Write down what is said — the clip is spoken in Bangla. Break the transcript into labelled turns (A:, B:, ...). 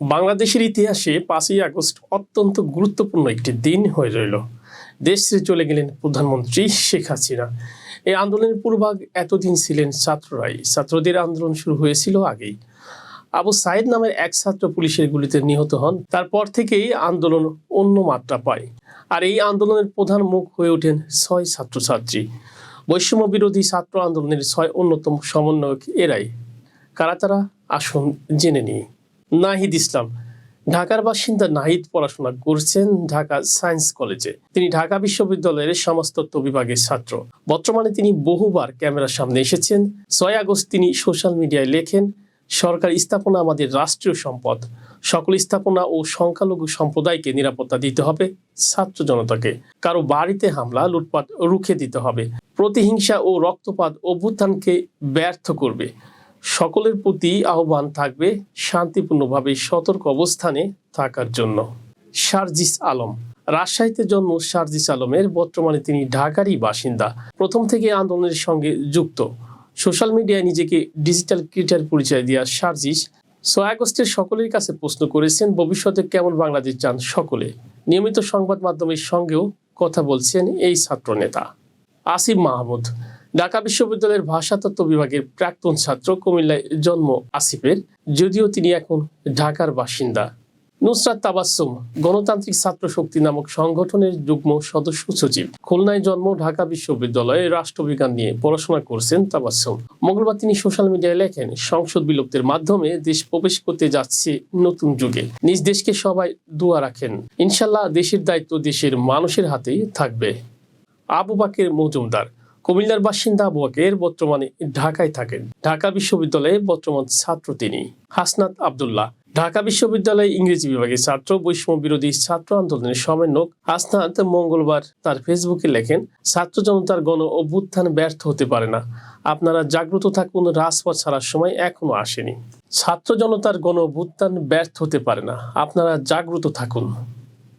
A: বাংলাদেশের ইতিহাসে পাঁচই আগস্ট অত্যন্ত গুরুত্বপূর্ণ একটি দিন হয়ে রইল। দেশ ছেড়ে চলে গেলেন প্রধানমন্ত্রী শেখ হাসিনা। এই আন্দোলনের পূর্বভাগ এতদিন ছিলেন ছাত্ররাই। ছাত্রদের আন্দোলন শুরু হয়েছিল আগেই। আবু সাইদ নামের এক ছাত্র পুলিশের গুলিতে নিহত হন। তারপর থেকেই আন্দোলন অন্য মাত্রা পায়। আর এই আন্দোলনের প্রধান মুখ হয়ে ওঠেন ছয় ছাত্রছাত্রী। বৈষম্য বিরোধী ছাত্র আন্দোলনের ছয় অন্যতম সমন্বয়ক এরাই। কারা তারা? আসুন জেনে নিই। নাহিদ ইসলাম। ঢাকার বাসিন্দা নাহিদ পড়াশোনা করছেন ঢাকা সায়েন্স কলেজে। তিনি ঢাকা বিশ্ববিদ্যালয়ের সমাজতত্ত্ব বিভাগের ছাত্র। বর্তমানে তিনি বহুবার ক্যামেরার সামনে এসেছেন। ছয় আগস্ট তিনি সোশ্যাল মিডিয়ায় লেখেন, সরকার স্থাপনা আমাদের রাষ্ট্রীয় সম্পদ। সকল স্থাপনা ও সংখ্যালঘু সম্প্রদায়কে নিরাপত্তা দিতে হবে ছাত্র জনতাকে। কারও বাড়িতে হামলা, লুটপাট রুখে দিতে হবে। প্রতিহিংসা ও রক্তপাত অভ্যুত্থানকে ব্যর্থ করবে। সকলের প্রতি আহ্বান থাকবে শান্তিপূর্ণভাবে সতর্ক অবস্থানে থাকার জন্য। শারজিস আলম। রাজশাহীতে জন্ম শারজিস আলমের, বর্তমানে তিনি ঢাকারই বাসিন্দা। প্রথম থেকে আন্দোলনের সঙ্গে যুক্ত। সোশ্যাল মিডিয়ায় নিজেকে ডিজিটাল ক্রিয়েটার পরিচয় দেওয়া শারজিস ছয় আগস্টের সকলের কাছে প্রশ্ন করেছেন, ভবিষ্যতে কেমন বাংলাদেশ চান সকলে? নিয়মিত সংবাদ মাধ্যমের সঙ্গেও কথা বলছেন এই ছাত্র নেতা আসিফ মাহমুদ। ঢাকা বিশ্ববিদ্যালয়ের ভাষাতত্ত্ব বিভাগের প্রাক্তন ছাত্র কুমিল্লায় জন্ম আসিফের, যদিও তিনি এখন ঢাকার বাসিন্দা। নুসরাত তাবাসসুম, গণতান্ত্রিক ছাত্র শক্তি নামক সংগঠনের যুগ্ম সদস্য সচিব। খুলনায় জন্ম, ঢাকা বিশ্ববিদ্যালয়ে রাষ্ট্রবিজ্ঞান নিয়ে পড়াশোনা করছেন তাবাসসুম। মঙ্গলবার তিনি সোশ্যাল মিডিয়ায় লেখেন, সংসদ বিলুপ্তের মাধ্যমে দেশ প্রবেশ করতে যাচ্ছে নতুন যুগে। নিজ দেশকে সবাই দোয়া রাখেন। ইনশাল্লাহ দেশের দায়িত্ব দেশের মানুষের হাতেই থাকবে। আবু বাকের মজুমদার। কুমিল্লার বাসিন্দা আবু বাকের বর্তমানে ঢাকায় থাকেন। ঢাকা বিশ্ববিদ্যালয়ে বর্তমান ছাত্র তিনি, হাসনাত আবদুল্লাহ। ঢাকা বিশ্ববিদ্যালয়ে ইংরেজি বিভাগের ছাত্র, বৈষম্য বিরোধী ছাত্র আন্দোলনের সমন্বয়ক হাসনাত মঙ্গলবার তার ফেসবুকে লেখেন, ছাত্র জনতার গণ অভ্যুত্থান ব্যর্থ হতে পারে না। আপনারা জাগ্রত থাকুন, রাজপথ ছাড়ার সময় এখনও আসেনি। ছাত্র জনতার গণ অভ্যুত্থান ব্যর্থ হতে পারে না। আপনারা জাগ্রত থাকুন।